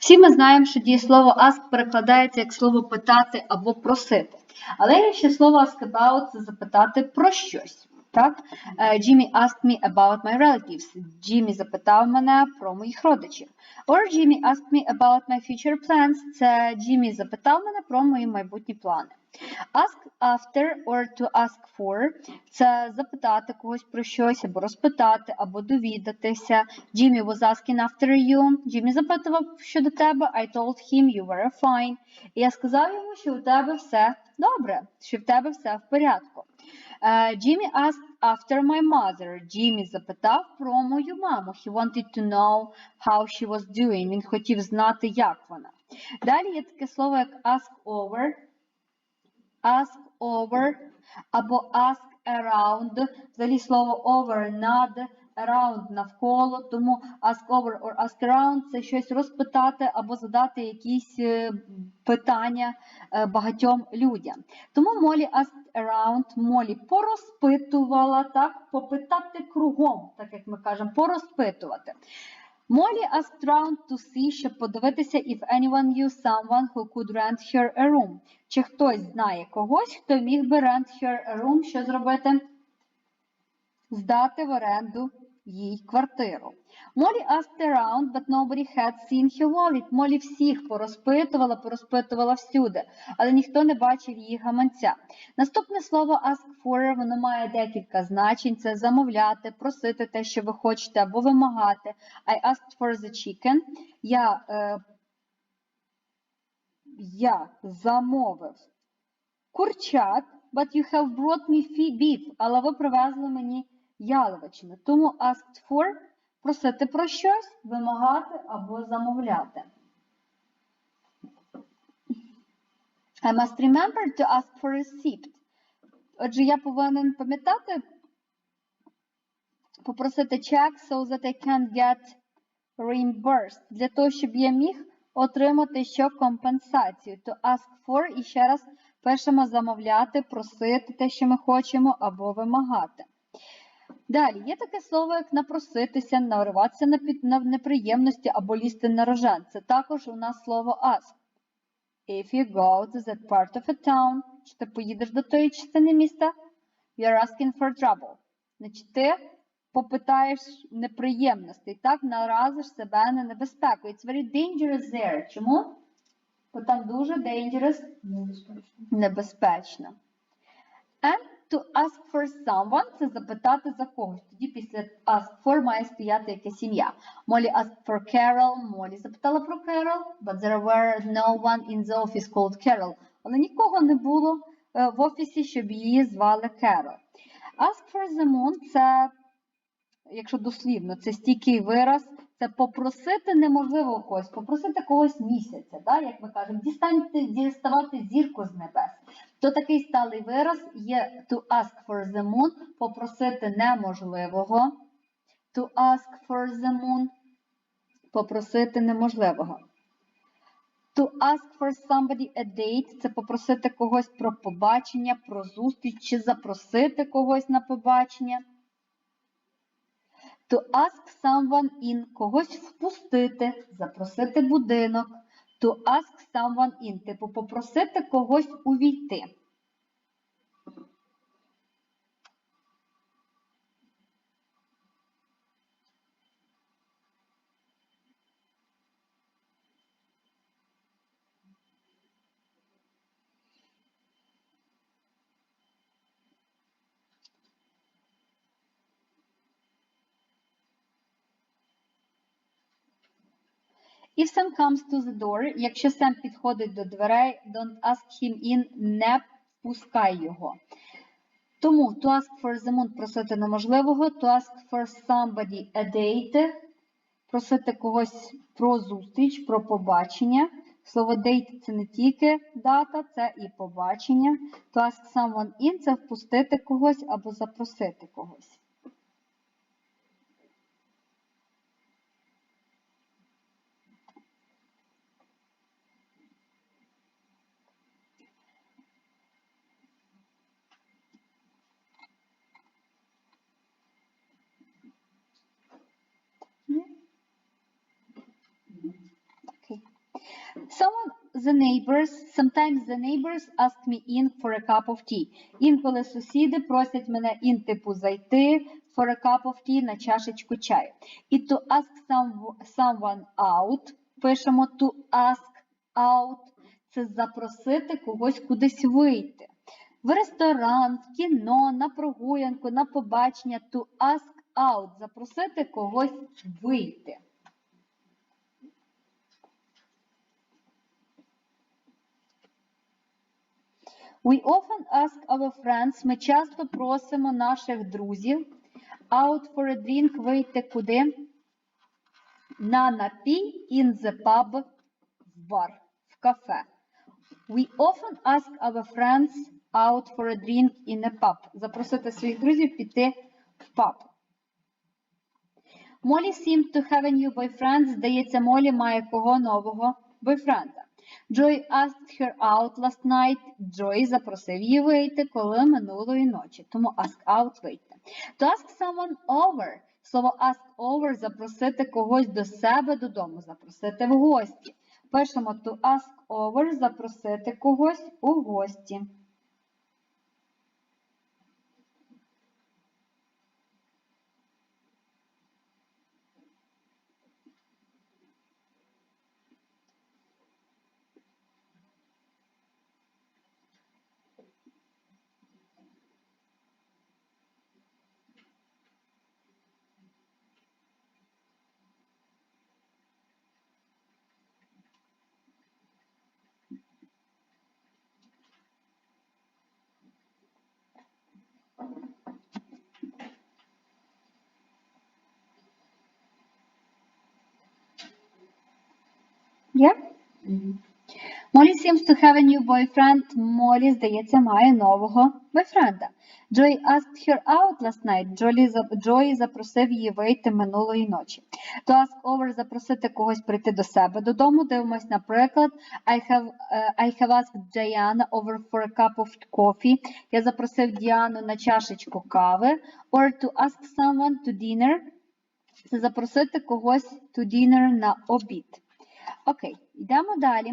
Всі ми знаємо, що дієслово ask перекладається як слово питати або просити. Але є ще слово ask about це запитати про щось. Так? Е, Jimmy asked me about my relatives. Джиммі запитав мене про моїх родичів. Or Jimmy asked me about my future plans. Це Джиммі запитав мене про мої майбутні плани. Ask after or to ask for – це запитати когось про щось, або розпитати, або довідатися. Jimmy was asking after you. Джиммі запитував щодо тебе. I told him you were fine. І я сказав йому, що у тебе все добре, що в тебе все в порядку. Е, Jimmy asked after my mother. Джиммі запитав про мою маму. He wanted to know how she was doing. Він хотів знати, як вона. Далі є таке слово, як ask over ask over або ask around. Взагалі слово over над, around навколо. Тому ask over or ask around це щось розпитати або задати якісь е, питання е, багатьом людям. Тому Молі asked around, Молі порозпитувала, так, попитати кругом, так як ми кажемо, порозпитувати. Молі asked round to see, щоб подивитися if anyone knew someone who could rent her a room. Чи хтось знає когось, хто міг би rent her a room, що зробити? Здати в оренду їй квартиру. Молі asked around, but nobody had seen her wallet. Молі всіх порозпитувала, порозпитувала всюди, але ніхто не бачив її гаманця. Наступне слово ask for, воно має декілька значень. Це замовляти, просити те, що ви хочете, або вимагати. I asked for the chicken. Я, е, я замовив курчат, but you have brought me beef, але ви привезли мені яловичину. Тому asked for – просити про щось, вимагати або замовляти. I must remember to ask for receipt. Отже, я повинен пам'ятати, попросити чек so that I can get reimbursed. Для того, щоб я міг отримати що компенсацію. To ask for і ще раз пишемо замовляти, просити те, що ми хочемо, або вимагати. Далі є таке слово, як напроситися, нариватися на, під, на неприємності або лізти на рожен. Це також у нас слово ask. If you go to that part of a town, чи ти поїдеш до тої частини міста, you are asking for trouble. Значить, ти попитаєш неприємностей, так, наразиш себе на небезпеку. It's very dangerous there. Чому? Бо там дуже dangerous, небезпечно. And to ask for someone – це запитати за когось. Тоді після ask for має стояти якась ім'я. Молі asked for Carol. Молі запитала про Carol, but there were no one in the office called Carol. Але нікого не було е, в офісі, щоб її звали Carol. Ask for the moon – це, якщо дослівно, це стійкий вираз, це попросити неможливо когось, попросити когось місяця, да? як ми кажемо, діставати зірку з небес. То такий сталий вираз є to ask for the moon, попросити неможливого. To ask for the moon, попросити неможливого. To ask for somebody a date – це попросити когось про побачення, про зустріч, чи запросити когось на побачення. To ask someone in – когось впустити, запросити будинок. To ask someone in – типу попросити когось увійти. If Sam comes to the door, якщо Сем підходить до дверей, don't ask him in, не впускай його. Тому to ask for the moon просити неможливого, to ask for somebody a date, просити когось про зустріч, про побачення. Слово date – це не тільки дата, це і побачення. To ask someone in – це впустити когось або запросити когось. Ні? Окей. Someone, the neighbors, sometimes the neighbors ask me in for a cup of tea. Інколи сусіди просять мене in типу зайти for a cup of tea на чашечку чаю. І to ask some, someone out, пишемо to ask out, це запросити когось кудись вийти. В ресторан, в кіно, на прогулянку, на побачення to ask out, запросити когось вийти. We often ask our friends, ми часто просимо наших друзів out for a drink вийти куди? На напій in the pub в бар, в кафе. We often ask our friends out for a drink in a pub. Запросити своїх друзів піти в паб. Молі seemed to have a new boyfriend. Здається, Молі має кого нового бойфренда. Joy asked her out last night. Joy запросив її вийти, коли минулої ночі. Тому ask out вийти. To ask someone over. Слово ask over запросити когось до себе додому, запросити в гості. Пишемо to ask over запросити когось у гості. Є? Молі seems to have a new boyfriend. Молі, здається, має нового бойфренда. Joy asked her out last night. Джолі, Джої запросив її вийти минулої ночі. To ask over – запросити когось прийти до себе додому. Дивимось, наприклад, I have, е, I have asked Diana over for a cup of coffee. Я запросив Діану на чашечку кави. Or to ask someone to dinner – це запросити когось to dinner на обід. Окей, йдемо далі.